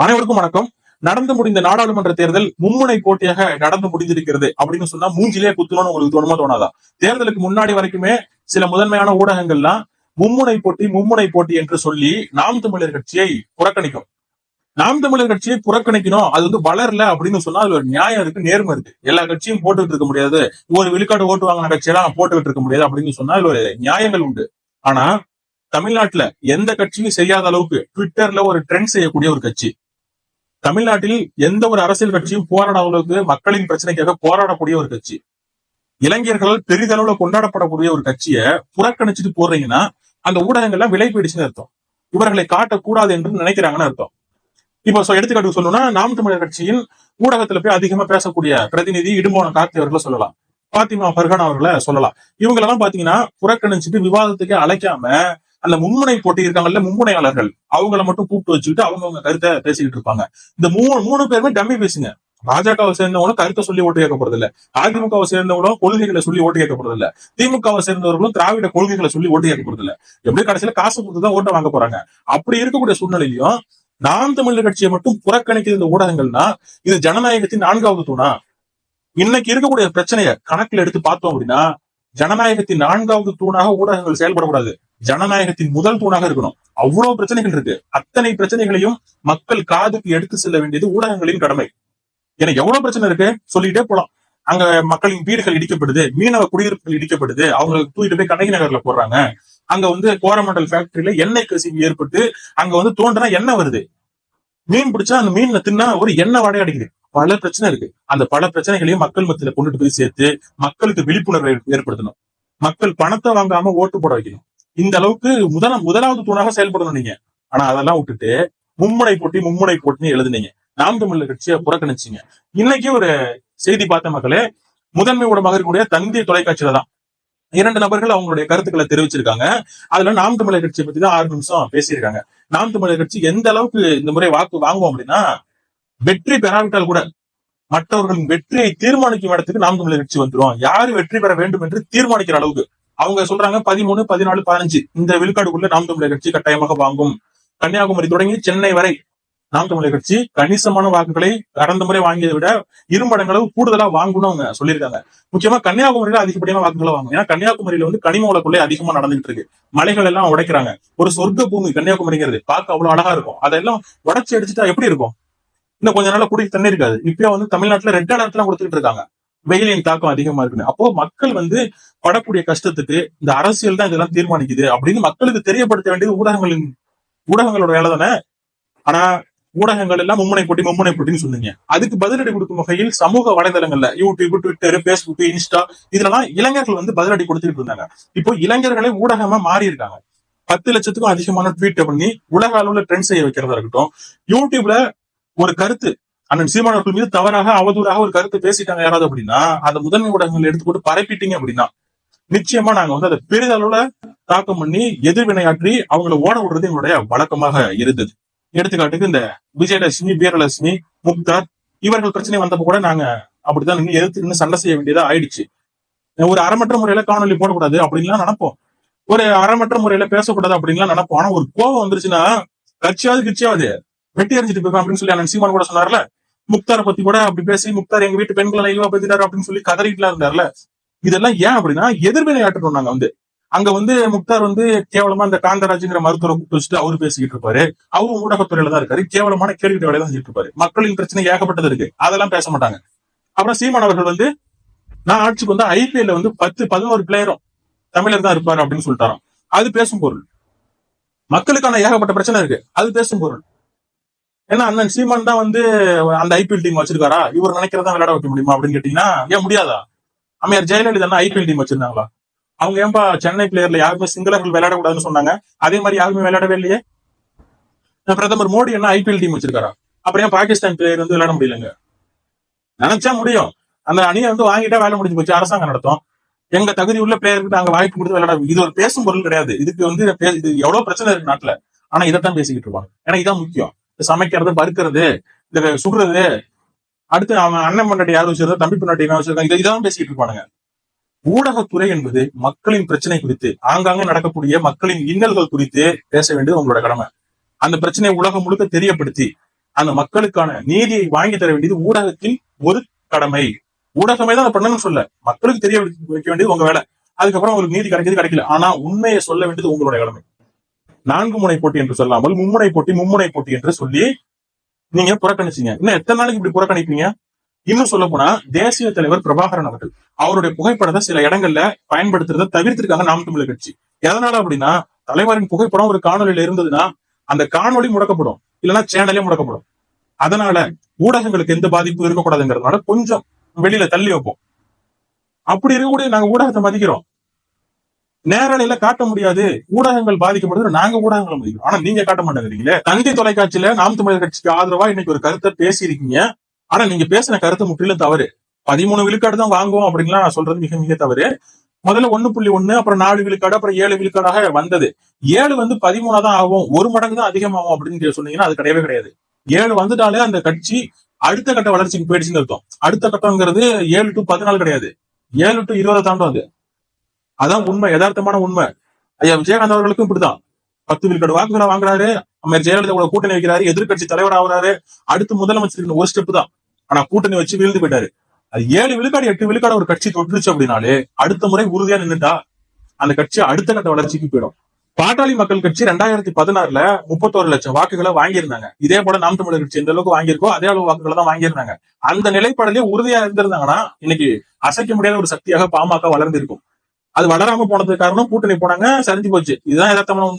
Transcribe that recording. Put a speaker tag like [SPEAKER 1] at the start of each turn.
[SPEAKER 1] அனைவருக்கும் வணக்கம். நடந்து முடிந்த நாடாளுமன்ற தேர்தல் மும்முனை போட்டியாக நடந்து முடிந்திருக்கிறது அப்படின்னு சொன்னா மூஞ்சிலே குத்துணும்னு உங்களுக்கு தோணுமா தோணாதா? தேர்தலுக்கு முன்னாடி வரைக்குமே சில முதன்மையான ஊடகங்கள்லாம் மும்முனை போட்டி மும்முனை போட்டி என்று சொல்லி நாம் தமிழர் கட்சியை புறக்கணிக்கும். நாம் தமிழர் கட்சியை புறக்கணிக்கணும். அது வந்து வளரல அப்படின்னு சொன்னா அதுல ஒரு நியாயம் இருக்கு நேர்மை இருக்கு. எல்லா கட்சியும் போட்டுக்கிட்டு இருக்க முடியாது. ஒரு விழுக்காடு ஓட்டு வாங்கின கட்சியெல்லாம் போட்டுக்கிட்டு இருக்க முடியாது அப்படின்னு சொன்னா அதுல ஒரு நியாயங்கள் உண்டு. ஆனா தமிழ்நாட்டுல எந்த கட்சியும் செய்யாத அளவுக்கு ட்விட்டர்ல ஒரு ட்ரெண்ட் செய்யக்கூடிய ஒரு கட்சி. தமிழ்நாட்டில் எந்த ஒரு அரசியல் கட்சியும் போராடாத மக்களின் பிரச்சனைக்காக போராடக்கூடிய ஒரு கட்சி. இளைஞர்களால் பெரிதளவுல கொண்டாடப்படக்கூடிய ஒரு கட்சியை புறக்கணிச்சுட்டு போடுறீங்கன்னா அந்த ஊடகங்கள்லாம் விலை போயிடுச்சுன்னு அர்த்தம். இவர்களை காட்டக்கூடாது என்று நினைக்கிறாங்கன்னு அர்த்தம். இப்ப எடுத்துக்காட்டுக்கு சொல்லணும்னா நாம் தமிழர் கட்சியின் ஊடகத்துல போய் அதிகமா பேசக்கூடிய பிரதிநிதி இடும்போன கார்த்தி அவர்களை சொல்லலாம். பாத்திமா பர்கான் அவர்களை சொல்லலாம். இவங்களெல்லாம் பாத்தீங்கன்னா புறக்கணிச்சுட்டு விவாதத்துக்கு அழைக்காம அந்த மும்முனை போட்டி இருக்காங்கல்ல மும்முனையாளர்கள். அவங்கள மட்டும் கூப்பிட்டு வச்சுக்கிட்டு அவங்கவங்க கருத்தை பேசிக்கிட்டு இருப்பாங்க. இந்த மூணு மூணு பேருமே டம்மி பேசுங்க பாஜகவை சேர்ந்தவங்களும் கருத்தை சொல்லி ஓட்டு கேட்க போறது இல்ல அதிமுகவை சேர்ந்தவங்களும் கொள்கைகளை சொல்லி ஓட்டு கேட்க போறது இல்ல திமுகவை சேர்ந்தவர்களும் திராவிட கொள்கைகளை சொல்லி ஓட்டு கேட்க போறது இல்ல எப்படி கடைசியில காசு கொடுத்து தான் ஓட்டை வாங்க போறாங்க? அப்படி இருக்கக்கூடிய சூழ்நிலையிலும் நாம் தமிழர் கட்சியை மட்டும் புறக்கணிக்கிற இந்த ஊடகங்கள்னா இது ஜனநாயகத்தின் நான்காவது தூணா? இன்னைக்கு இருக்கக்கூடிய பிரச்சனையை கணக்குல எடுத்து பார்த்தோம் அப்படின்னா ஜனநாயகத்தின் நான்காவது தூணாக ஊடகங்கள் செயல்படக்கூடாது. ஜனநாயகத்தின் முதல் தூணாக இருக்கணும். அவ்வளவு பிரச்சனைகள் இருக்கு. அத்தனை பிரச்சனைகளையும் மக்கள் காதுக்கு எடுத்து செல்ல வேண்டியது ஊடகங்களின் கடமை. ஏன்னா எவ்வளவு பிரச்சனை இருக்கு? சொல்லிட்டே போலாம். அங்க மக்களின் வீடுகள் இடிக்கப்படுது மீனவ குடியிருப்புகள் இடிக்கப்படுது அவங்க தூக்கிட்டு போய் கண்ணகி நகர்ல போடுறாங்க. அங்க வந்து கோரமண்டல் ஃபேக்டரியில எண்ணெய் கசிவு ஏற்பட்டு அங்க வந்து தோண்டினா எண்ணெய் வருது. மீன் பிடிச்சா அந்த மீன்ல தின்னா ஒரு எண்ணெய் வடை அடிக்குது. பல பிரச்சனை இருக்கு. அந்த பல பிரச்சனைகளையும் மக்கள் மத்தியில கொண்டுட்டு போய் சேர்த்து மக்களுக்கு விழிப்புணர்வை ஏற்படுத்தணும். மக்கள் பணத்தை வாங்காம ஓட்டு போட வைக்கணும். இந்த அளவுக்கு முதல முதலாவது தூணாக செயல்படணும் நீங்க. ஆனா அதெல்லாம் விட்டுட்டு மும்முனை போட்டி மும்முனை போட்டின்னு எழுதுனீங்க. நாம் தமிழர் கட்சியை புறக்கணிச்சீங்க. இன்னைக்கு ஒரு செய்தி பார்த்த மக்களே. முதன்மை ஊடகமாக இருக்கக்கூடிய தந்தி தொலைக்காட்சியில தான். இரண்டு நபர்கள் அவங்களுடைய கருத்துக்களை தெரிவிச்சிருக்காங்க. அதுல நாம் தமிழர் கட்சியை பத்தி தான் ஆறு நிமிஷம் பேசியிருக்காங்க. நாம் தமிழர் கட்சி எந்த அளவுக்கு இந்த முறை வாக்கு வாங்குவோம் அப்படின்னா வெற்றி பெறாவிட்டால் கூட மற்றவர்களின் வெற்றியை தீர்மானிக்கும் இடத்துக்கு நாம் தமிழர் கட்சி வந்துடும் யாரு வெற்றி பெற வேண்டும் என்று தீர்மானிக்கிற அளவுக்கு. அவங்க சொல்றாங்க பதிமூணு பதினாலு பதினஞ்சு. இந்த விழுக்காடுக்குள்ள நாம் தமிழர் கட்சி கட்டாயமாக வாங்கும். கன்னியாகுமரி தொடங்கி சென்னை வரை நாம் தமிழர் கட்சி கணிசமான வாக்குகளை கடந்த முறை வாங்கியதை விட இருமடங்களவு கூடுதலா வாங்கணும்னு அவங்க சொல்லியிருக்காங்க. முக்கியமா கன்னியாகுமரியில அதிகப்படியான வாக்குகளை வாங்கும் ஏன்னா கன்னியாகுமரியில வந்து கனிம வளக்குள்ளே அதிகமா நடந்துகிட்டு இருக்கு மலைகள் எல்லாம் உடைக்கிறாங்க. ஒரு சொர்க்க பூமி கன்னியாகுமரிங்கிறது பார்க்க அவ்வளவு அழகா இருக்கும். அதெல்லாம் உடச்சி அடிச்சுட்டா எப்படி இருக்கும்? இன்னும் கொஞ்ச நாள்ல குடிக்க தண்ணி இருக்காது. இப்பயே வந்து தமிழ்நாட்டுல ரெட் அலர்ட் எல்லாம் கொடுத்துட்டு இருக்காங்க. வெயிலின் தாக்கம் அதிகமா இருக்குன்னு. அப்போ மக்கள் வந்து படக்கூடிய கஷ்டத்துக்கு இந்த அரசியல் தான் இதெல்லாம் தீர்மானிக்குது அப்படின்னு மக்களுக்கு தெரியப்படுத்த வேண்டியது ஊடகங்களின் ஊடகங்களோட வேலை தானே? ஆனா ஊடகங்கள் எல்லாம் மும்முனை போட்டி மும்முனை போட்டின்னு சொன்னீங்க. அதுக்கு பதிலடி கொடுக்கும் வகையில் சமூக வலைதளங்கள்ல யூடியூப் ட்விட்டர் பேஸ்புக் இன்ஸ்டா இதுலலாம் இளைஞர்கள் வந்து பதிலடி கொடுத்துட்டு இருந்தாங்க. இப்போ இளைஞர்களே ஊடகமா மாறி இருக்காங்க பத்து லட்சத்துக்கும் அதிகமான ட்வீட் பண்ணி உலக அளவுல ட்ரெண்ட் செய்ய வைக்கிறதா இருக்கட்டும் யூடியூப்ல ஒரு கருத்து அண்ணன் சீமானவர்கள் மீது தவறாக அவதூறாக ஒரு கருத்து பேசிட்டாங்க யாராவது அப்படின்னா அந்த முதன்மை ஊடகங்கள் எடுத்து போட்டு பரப்பிட்டீங்க அப்படின்னா நிச்சயமா நாங்க வந்து அதை பெரிதளவுல தாக்கம் பண்ணி எதிர்வினையாற்றி அவங்கள ஓட விடுறது எங்களுடைய வழக்கமாக இருந்தது. எடுத்துக்காட்டுக்கு இந்த விஜயலட்சுமி வீரலட்சுமி முக்தார் இவர்கள் பிரச்சனை வந்தப்ப கூட நாங்க அப்படித்தான் நீங்க எதிர்த்து நின்று சண்டை செய்ய வேண்டியதா ஆயிடுச்சு. ஒரு அறமற்ற முறையில காணொலி போடக்கூடாது அப்படின்லாம் நினைப்போம். ஒரு அறமற்ற முறையில பேசக்கூடாது அப்படின்லாம் நினைப்போம். ஆனா ஒரு கோபம் வந்துருச்சுன்னா கட்சியாவது கிட்சியாவது வெட்டி எறிஞ்சிட்டு போயிருக்கோம் அப்படின்னு சொல்லி அண்ணன் சீமான் கூட சொன்னார்ல முக்தாரை பத்தி கூட அப்படி பேசி முக்தார் எங்க வீட்டு பெண்களை இழிவா பேசிட்டாரு அப்படின்னு சொல்லி கதறிட்டுலாம் இருந்தார்ல. இதெல்லாம் ஏன் அப்படின்னா எதிர்வினை ஆட்டணும் நாங்க வந்து. அங்க வந்து முக்தார் வந்து கேவலமா இந்த காந்தராஜுங்கிற மருத்துவரை கூப்பிட்டு வச்சுட்டு அவரு பேசிக்கிட்டு இருப்பாரு. அவரும் ஊடகத்துறையில தான் இருக்காரு. கேவலமான கேள்வி வேலையை தான் செஞ்சுட்டு இருப்பாரு. மக்களின் பிரச்சனை ஏகப்பட்டது இருக்கு. அதெல்லாம் பேச மாட்டாங்க. அப்புறம் சீமான் அவர்கள் வந்து நான் ஆட்சிக்கு வந்து ஐபிஎல்ல வந்து பத்து பதினோரு பிளேயரும் தமிழர் தான் இருப்பாரு அப்படின்னு சொல்லிட்டாராம். அது பேசும் பொருள். மக்களுக்கான ஏகப்பட்ட பிரச்சனை இருக்கு. அது பேசும் பொருள். ஏன்னா அண்ணன் சீமான் தான் வந்து அந்த ஐபிஎல் டீம் வச்சிருக்காரா? இவர் நினைக்கிறதா விளையாட வைக்க முடியுமா அப்படின்னு கேட்டீங்கன்னா ஏன் முடியாதா? அம்மையார் ஜெயலலிதா ஐபிஎல் டீம் வச்சிருந்தாங்களா? அவங்க ஏன்பா சென்னை பிளேயர்ல யாருமே சிங்களர்கள் விளையாடக்கூடாதுன்னு சொன்னாங்க? அதே மாதிரி யாருமே விளையாடவே இல்லையே? பிரதமர் மோடி என்ன ஐபிஎல் டீம் வச்சிருக்காரா? அப்புறம் ஏன் பாகிஸ்தான் பிளேயர் வந்து விளையாட முடியலங்க? நினைச்சா முடியும். அந்த அணியை வந்து வாங்கிட்டா வேலை முடிஞ்சு போச்சு. அரசாங்கம் நடத்தும். எங்க தகுதி உள்ள பிளேயருக்கு நாங்க வாய்ப்பு கொடுத்து விளையாட இது ஒரு பேசும் பொருள் கிடையாது. இதுக்கு வந்து இது எவ்வளவு பிரச்சனை இருக்கு நாட்டுல. ஆனா இதைத்தான் பேசிக்கிட்டு இருப்பாங்க. ஏன்னா இதான் முக்கியம். சமைக்கிறது பருக்கிறது இந்த சுடுறது. அடுத்து அவன் அண்ணன் பொண்டாட்டி யார் வச்சிருந்தா தம்பி பொண்டாட்டி யார் வச்சிருக்காங்க இதான் பேசிட்டு இருப்பானுங்க. ஊடகத்துறை என்பது மக்களின் பிரச்சனை குறித்து ஆங்காங்க நடக்கக்கூடிய மக்களின் இன்னல்கள் குறித்து பேச வேண்டியது உங்களோட கடமை. அந்த பிரச்சனையை உலகம் முழுக்க தெரியப்படுத்தி அந்த மக்களுக்கான நீதியை வாங்கி தர வேண்டியது ஊடகத்தின் ஒரு கடமை. ஊடகமே தான் அதை பண்ணணும்னு சொல்ல. மக்களுக்கு தெரிய வைக்க வேண்டியது உங்க வேலை. அதுக்கப்புறம் உங்களுக்கு நீதி கிடைக்கிறது கிடைக்கல. ஆனா உண்மையை சொல்ல வேண்டியது உங்களுடைய கடமை. நான்கு முனை போட்டி என்று சொல்லாமல் மும்முனை போட்டி மும்முனை போட்டி என்று சொல்லி நீங்க புறக்கணிச்சீங்க. இன்னும் எத்தனை நாளைக்கு இப்படி புறக்கணிப்பீங்க? இன்னும் சொல்ல போனா தேசிய தலைவர் பிரபாகரன் அவர்கள் அவருடைய புகைப்படத்தை சில இடங்கள்ல பயன்படுத்துறத தவிர்த்திருக்காங்க நாம் தமிழர் கட்சி. எதனால அப்படின்னா தலைவரின் புகைப்படம் ஒரு காணொலியில இருந்ததுன்னா அந்த காணொலி முடக்கப்படும். இல்லைன்னா சேனலே முடக்கப்படும். அதனால ஊடகங்களுக்கு எந்த பாதிப்பும் இருக்கக்கூடாதுங்கிறதுனால கொஞ்சம் வெளியில தள்ளி வைப்போம். அப்படி இருக்கக்கூடிய நாங்க ஊடகத்தை மதிக்கிறோம். நேரலையில காட்ட முடியாது. ஊடகங்கள் பாதிக்கப்படுது நாங்க ஊடகங்களை முடியும் ஆனா நீங்க காட்ட மாட்டேங்கிறீங்களே? தந்தி தொலைக்காட்சியில நாம் தமிழர் கட்சிக்கு ஆதரவா இன்னைக்கு ஒரு கருத்தை பேசியிருக்கீங்க. ஆனா நீங்க பேசின கருத்து முற்றிலும் தவறு. பதிமூணு விழுக்காடு தான் வாங்குவோம் அப்படின்லாம் நான் சொல்றது மிக மிக தவறு. முதல்ல ஒண்ணு புள்ளி ஒண்ணு அப்புறம் நாலு விழுக்காடு அப்புறம் ஏழு விழுக்காடாக வந்தது. ஏழு வந்து பதிமூணா தான் ஆகும். ஒரு மடங்கு தான் அதிகமாகும் அப்படின்னு சொன்னீங்கன்னா அது கிடையவே கிடையாது. ஏழு வந்துட்டாலே அந்த கட்சி அடுத்த கட்ட வளர்ச்சிக்கு போயிடுச்சுன்னு அர்த்தம். அடுத்த கட்டம்ங்கிறது ஏழு டு பதினாலு கிடையாது. ஏழு டு இருபதை தாண்டும் அது. அதான் உண்மை யதார்த்தமான உண்மை. ஐயா விஜயகாந்த் அவர்களுக்கும் இப்படிதான். பத்து விழுக்காடு வாக்குகளை வாங்குறாரு அம்மையார் ஜெயலலிதா கூட கூட்டணி வைக்கிறாரு எதிர்க்கட்சி தலைவர் ஆகுறாரு அடுத்து முதலமைச்சர் ஒரு ஸ்டெப் தான். ஆனா கூட்டணி வச்சு வீழ்ந்து போயிட்டாரு. அது ஏழு விழுக்காடு எட்டு விழுக்காடு ஒரு கட்சி தொட்டுருச்சு அப்படின்னாலே அடுத்த முறை உறுதியா நின்னுட்டா அந்த கட்சி அடுத்த கட்ட வளர்ச்சிக்கு போயிடும். பாட்டாளி மக்கள் கட்சி ரெண்டாயிரத்தி பதினாறுல முப்பத்தோரு லட்சம் வாக்குகளை வாங்கியிருந்தாங்க. இதே போல நாம் தமிழர் கட்சி எந்த அளவுக்கு வாங்கியிருக்கோ அதே அளவு வாக்குகளை தான் வாங்கியிருந்தாங்க. அந்த நிலைப்பாடலே உறுதியா இருந்திருந்தாங்கன்னா இன்னைக்கு அசைக்க முடியாத ஒரு சக்தியாக பாமக வளர்ந்திருக்கும். அது வளராம போனதுக்கு காரணம் கூட்டணி போனாங்க சரிஞ்சு போச்சு. இதுதான் யதார்த்தமான உண்மை.